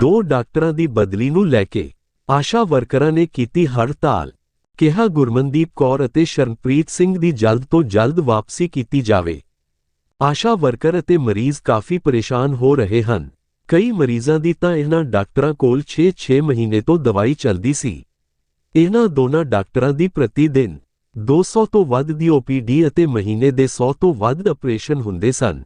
ਦੋ ਡਾਕਟਰਾਂ ਦੀ ਬਦਲੀ ਨੂੰ ਲੈ ਕੇ ਆਸ਼ਾ ਵਰਕਰਾਂ ਨੇ ਕੀਤੀ ਹੜਤਾਲ। ਕਿਹਾ ਗੁਰਮਨਦੀਪ ਕੌਰ ਅਤੇ ਸ਼ਰਨਪ੍ਰੀਤ ਸਿੰਘ ਦੀ ਜਲਦ ਤੋਂ ਜਲਦ ਵਾਪਸੀ ਕੀਤੀ ਜਾਵੇ। ਆਸ਼ਾ ਵਰਕਰ ਅਤੇ ਮਰੀਜ਼ ਕਾਫੀ ਪਰੇਸ਼ਾਨ ਹੋ ਰਹੇ ਹਨ। ਕਈ ਮਰੀਜ਼ਾਂ ਦੀ ਤਾਂ ਇਹਨਾਂ ਡਾਕਟਰਾਂ ਕੋਲ 6-6 ਮਹੀਨੇ ਤੋਂ ਦਵਾਈ ਚੱਲਦੀ ਸੀ। ਇਹਨਾਂ ਦੋਨਾਂ ਡਾਕਟਰਾਂ ਦੀ ਪ੍ਰਤੀ ਦਿਨ 200 ਤੋਂ ਵੱਧ ਦੀ ਓਪੀਡੀ ਅਤੇ ਮਹੀਨੇ ਦੇ 100 ਤੋਂ ਵੱਧ ਆਪਰੇਸ਼ਨ ਹੁੰਦੇ ਸਨ।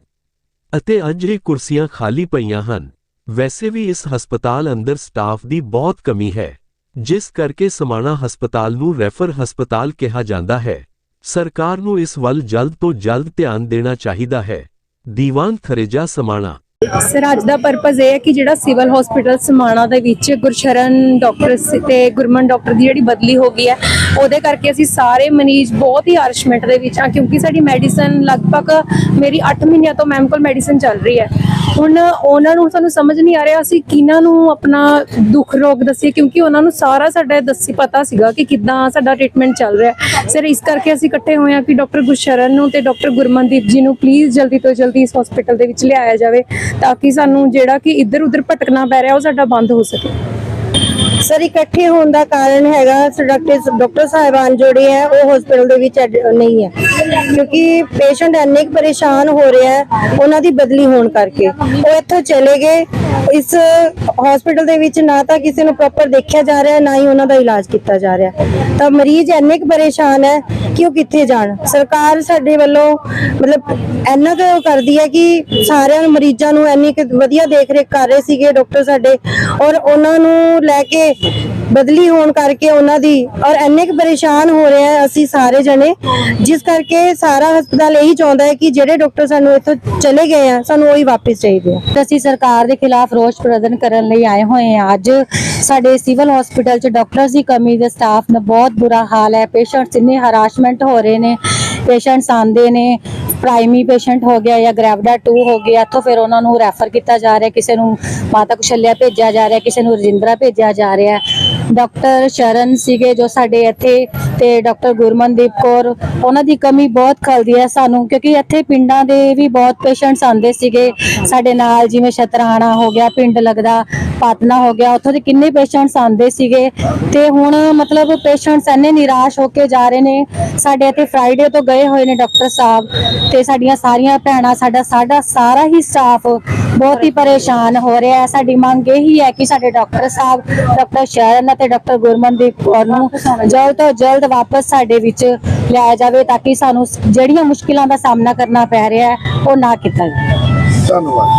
ਅਤੇ ਅੱਜ ਇਹ ਕੁਰਸੀਆਂ ਖਾਲੀ ਪਈਆਂ ਹਨ। ਵੈਸੇ ਵੀ ਇਸ ਹਸਪਤਾਲ ਅੰਦਰ ਸਟਾਫ ਦੀ ਬਹੁਤ ਕਮੀ ਹੈ, ਜਿਸ ਕਰਕੇ ਸਮਾਣਾ ਹਸਪਤਾਲ ਨੂੰ ਰੈਫਰ ਹਸਪਤਾਲ ਕਿਹਾ ਜਾਂਦਾ ਹੈ। ਸਰਕਾਰ ਨੂੰ ਇਸ ਵੱਲ ਜਲਦ ਤੋਂ ਜਲਦ ਧਿਆਨ ਦੇਣਾ ਚਾਹੀਦਾ ਹੈ। ਦੀਵਾਨ ਥਰੇਜਾ, ਸਮਾਣਾ। ਸਰ, ਅੱਜ ਦਾ ਪਰਪਸ ਇਹ ਹੈ ਕਿ ਜਿਹੜਾ ਸਿਵਲ ਹਸਪੀਟਲ ਸਮਾਣਾ ਦੇ ਵਿੱਚ ਗੁਰਸ਼ਰਨ ਡਾਕਟਰ ਤੇ ਗੁਰਮਨ ਡਾਕਟਰ ਦੀ ਜਿਹੜੀ ਬਦਲੀ ਹੋ ਗਈ ਹੈ, ਉਹਦੇ ਕਰਕੇ ਅਸੀਂ ਸਾਰੇ ਮਰੀਜ਼ ਬਹੁਤ ਹੀ ਅਰਸ਼ਮੈਂਟ ਦੇ ਵਿੱਚ ਆ ਕਿਉਂਕਿ ਸਾਡੀ ਮੈਡੀਸਨ ਲਗਭਗ ਮੇਰੀ 8 ਮਹੀਨਿਆਂ ਤੋਂ ਮੈਮ ਕੋਲ ਮੈਡੀਸਨ ਚੱਲ ਰਹੀ ਹੈ। ਹੁਣ ਉਹਨਾਂ ਨੂੰ ਸਾਨੂੰ ਸਮਝ ਨਹੀਂ ਆ ਰਿਹਾ ਅਸੀਂ ਕਿਹਨਾਂ ਨੂੰ ਆਪਣਾ ਦੁੱਖ ਰੋਗ ਦੱਸੀਏ, ਕਿਉਂਕਿ ਉਹਨਾਂ ਨੂੰ ਸਾਰਾ ਸਾਡਾ ਦੱਸੀ ਪਤਾ ਸੀਗਾ ਕਿ ਕਿੱਦਾਂ ਸਾਡਾ ਟ੍ਰੀਟਮੈਂਟ ਚੱਲ ਰਿਹਾ ਸਰ ਇਸ ਕਰਕੇ ਅਸੀਂ ਇਕੱਠੇ ਹੋਏ ਹਾਂ ਕਿ ਡਾਕਟਰ ਗੁਰਸ਼ਰਨ ਨੂੰ ਤੇ ਡਾਕਟਰ ਗੁਰਮਨਦੀਪ ਜੀ ਨੂੰ ਪਲੀਜ਼ ਜਲਦੀ ਤੋਂ ਜਲਦੀ ਇਸ ਹਸਪੀਟਲ ਦੇ ਵਿੱਚ ਲਿਆਇਆ ਜਾਵੇ, ਤਾਂ ਕਿ ਸਾਨੂੰ ਜਿਹੜਾ ਕਿ ਇੱਧਰ ਉੱਧਰ ਭਟਕਣਾ ਪੈ ਰਿਹਾ, ਉਹ ਸਾਡਾ ਬੰਦ ਹੋ ਸਕੇ। ਸਰ, ਇਕੱਠੇ ਹੋਣ ਦਾ ਕਾਰਨ ਹੈਗਾ ਡਾਕਟਰ ਡਾਕਟਰ ਸਾਹਿਬਾਨ ਜਿਹੜੇ ਹੈ, ਉਹ ਹਸਪੀਟਲ ਦੇ ਵਿੱਚ ਐਡ- ਨਹੀਂ ਹੈ। ਕਿਉਂਕਿ ਪੇਸ਼ੈਂਟ ਇੰਨੇ ਪਰੇਸ਼ਾਨ ਹੋ ਰਿਹਾ ਹੈ, ਉਹਨਾਂ ਦੀ ਬਦਲੀ ਹੋਣ ਕਰਕੇ। ਉਹ ਇੱਥੋਂ ਚਲੇ ਗਏ, ਇਸ ਹਸਪੀਟਲ ਦੇ ਵਿੱਚ ਨਾ ਤਾਂ ਕਿਸੇ ਨੂੰ ਪ੍ਰੋਪਰ ਦੇਖਿਆ ਜਾ ਰਿਹਾ, ਨਾ ਹੀ ਉਹਨਾਂ ਦਾ ਇਲਾਜ ਕੀਤਾ ਜਾ ਰਿਹਾ। ਤਾਂ ਮਰੀਜ਼ ਇੰਨੇ ਕੁ ਪਰੇਸ਼ਾਨ ਹੈ ਕਿ ਉਹ ਕਿੱਥੇ ਜਾਣ? ਸਰਕਾਰ ਸਾਡੇ ਵੱਲੋਂ ਮਤਲਬ ਇੰਨਾ ਕੁ ਕਰਦੀ ਹੈ ਕਿ ਸਾਰਿਆਂ ਮਰੀਜ਼ਾਂ ਨੂੰ ਇੰਨੀ ਕੁ ਵਧੀਆ ਦੇਖ ਰੇਖ ਕਰ ਰਹੇ ਸੀਗੇ ਡਾਕਟਰ ਸਾਡੇ ਔਰ ਉਹਨਾਂ ਨੂੰ ਲੈ ਕੇ ਬਦਲੀ ਹੋਣ ਕਰਕੇ ਉਹਨਾਂ ਦੀ ਔਰ ਇੰਨੇ ਕੁ ਪਰੇਸ਼ਾਨ ਹੋ ਰਿਹਾ ਆ ਅਸੀਂ ਸਾਰੇ ਜਣੇ, ਜਿਸ ਕਰਕੇ ਸਾਰਾ ਹਸਪਤਾਲ ਇਹੀ ਚਾਹੁੰਦਾ ਹੈ ਕਿ ਜਿਹੜੇ ਡਾਕਟਰ ਸਾਨੂੰ ਇੱਥੋਂ ਚਲੇ ਗਏ ਆ, ਸਾਨੂੰ ਉਹੀ ਵਾਪਸ ਚਾਹੀਦੇ ਆ। ਅਸੀਂ ਸਰਕਾਰ ਦੇ ਖਿਲਾਫ ਰੋਸ ਪ੍ਰਦਰਸ਼ਨ ਕਰਨ ਲਈ ਆਏ ਹੋਏ ਹਾਂ ਅੱਜ ਸਾਡੇ ਸਿਵਲ ਹਸਪੀਟਲ 'ਚ ਡਾਕਟਰਸ ਦੀ ਕਮੀ ਦੇ ਸਟਾਫ ਦਾ ਬਹੁਤ ਬੁਰਾ ਹਾਲ ਹੈ। ਪੇਸ਼ੈਂਟਸ ਇੰਨੇ ਹਰਾਸਮੈਂਟ ਹੋ ਰਹੇ ਨੇ, ਪੇਸ਼ੈਂਟਸ ਆਂਦੇ ਨੇ ਪ੍ਰਾਇਮਰੀ ਪੇਸ਼ੈਂਟ ਹੋ ਗਿਆ ਜਾਂ ਗ੍ਰੈਵਡਾ 2 ਹੋ ਗਿਆ, ਇੱਥੋਂ ਫਿਰ ਉਹਨਾਂ ਨੂੰ ਰੈਫਰ ਕੀਤਾ ਜਾ ਰਿਹਾ, ਕਿਸੇ ਨੂੰ ਮਾਤਾ ਕੁਸ਼ਲਿਆ ਭੇਜਿਆ ਜਾ ਰਿਹਾ, ਕਿਸੇ ਨੂੰ ਰਜਿੰਦਰਾ ਭੇਜਿਆ ਜਾ ਰਿਹਾ। ਡਾਕਟਰ ਸ਼ਰਨ ਸੀਗੇ ਜੋ ਸਾਡੇ ਇੱਥੇ ਤੇ ਡਾਕਟਰ ਗੁਰਮਨਦੀਪ ਕੌਰ, ਉਹਨਾਂ ਦੀ ਕਮੀ ਬਹੁਤ ਖਲਦੀ ਹੈ ਸਾਨੂੰ, ਕਿਉਂਕਿ ਇੱਥੇ ਪਿੰਡਾਂ ਦੇ ਵੀ ਬਹੁਤ ਪੇਸ਼ੈਂਟਸ ਆਉਂਦੇ ਸੀਗੇ। ਸਾਡੇ ਨਾਲ ਜਿਵੇਂ ਸ਼ਤਰਾਣਾ ਹੋ ਗਿਆ, ਪਿੰਡ ਲੱਗਦਾ ਪਾਤਨਾ ਹੋ ਗਿਆ, ਉੱਥੋਂ ਦੇ ਕਿੰਨੇ ਪੇਸ਼ੈਂਟਸ ਆਉਂਦੇ ਸੀਗੇ ਤੇ ਹੁਣ ਮਤਲਬ ਪੇਸ਼ੈਂਟਸ ਇੰਨੇ ਨਿਰਾਸ਼ ਹੋ ਕੇ ਜਾ ਰਹੇ ਨੇ। ਸਾਡੇ ਇੱਥੇ ਫਰਾਈਡੇ ਤੋਂ ਗਏ ਹੋਏ ਨੇ ਡਾਕਟਰ ਸਾਹਿਬ ਤੇ ਸਾਡੀਆਂ ਸਾਰੀਆਂ ਭੈਣਾਂ, ਸਾਡਾ ਸਾਡਾ ਸਾਰਾ ਹੀ ਸਟਾਫ ਬਹੁਤ ਹੀ ਪਰੇਸ਼ਾਨ ਹੋ ਰਿਹਾ ਹੈ। ਸਾਡੀ ਮੰਗ ਇਹੀ ਹੈ ਕਿ ਸਾਡੇ ਡਾਕਟਰ ਸਾਹਿਬ, ਡਾਕਟਰ ਸ਼ਰਨ ਅਤੇ ਡਾਕਟਰ ਗੁਰਮਨਦੀਪ ਕੌਰ ਨੂੰ ਜਲਦ ਤੋਂ ਜਲਦ ਵਾਪਸ ਸਾਡੇ ਵਿੱਚ ਲਿਆਇਆ ਜਾਵੇ ਤਾਂ ਕਿ ਸਾਨੂੰ ਜਿਹੜੀਆਂ ਮੁਸ਼ਕਿਲਾਂ ਦਾ ਸਾਹਮਣਾ ਕਰਨਾ ਪੈ ਰਿਹਾ ਹੈ, ਉਹ ਨਾ ਕੀਤਾ ਜਾਵੇ। ਧੰਨਵਾਦ।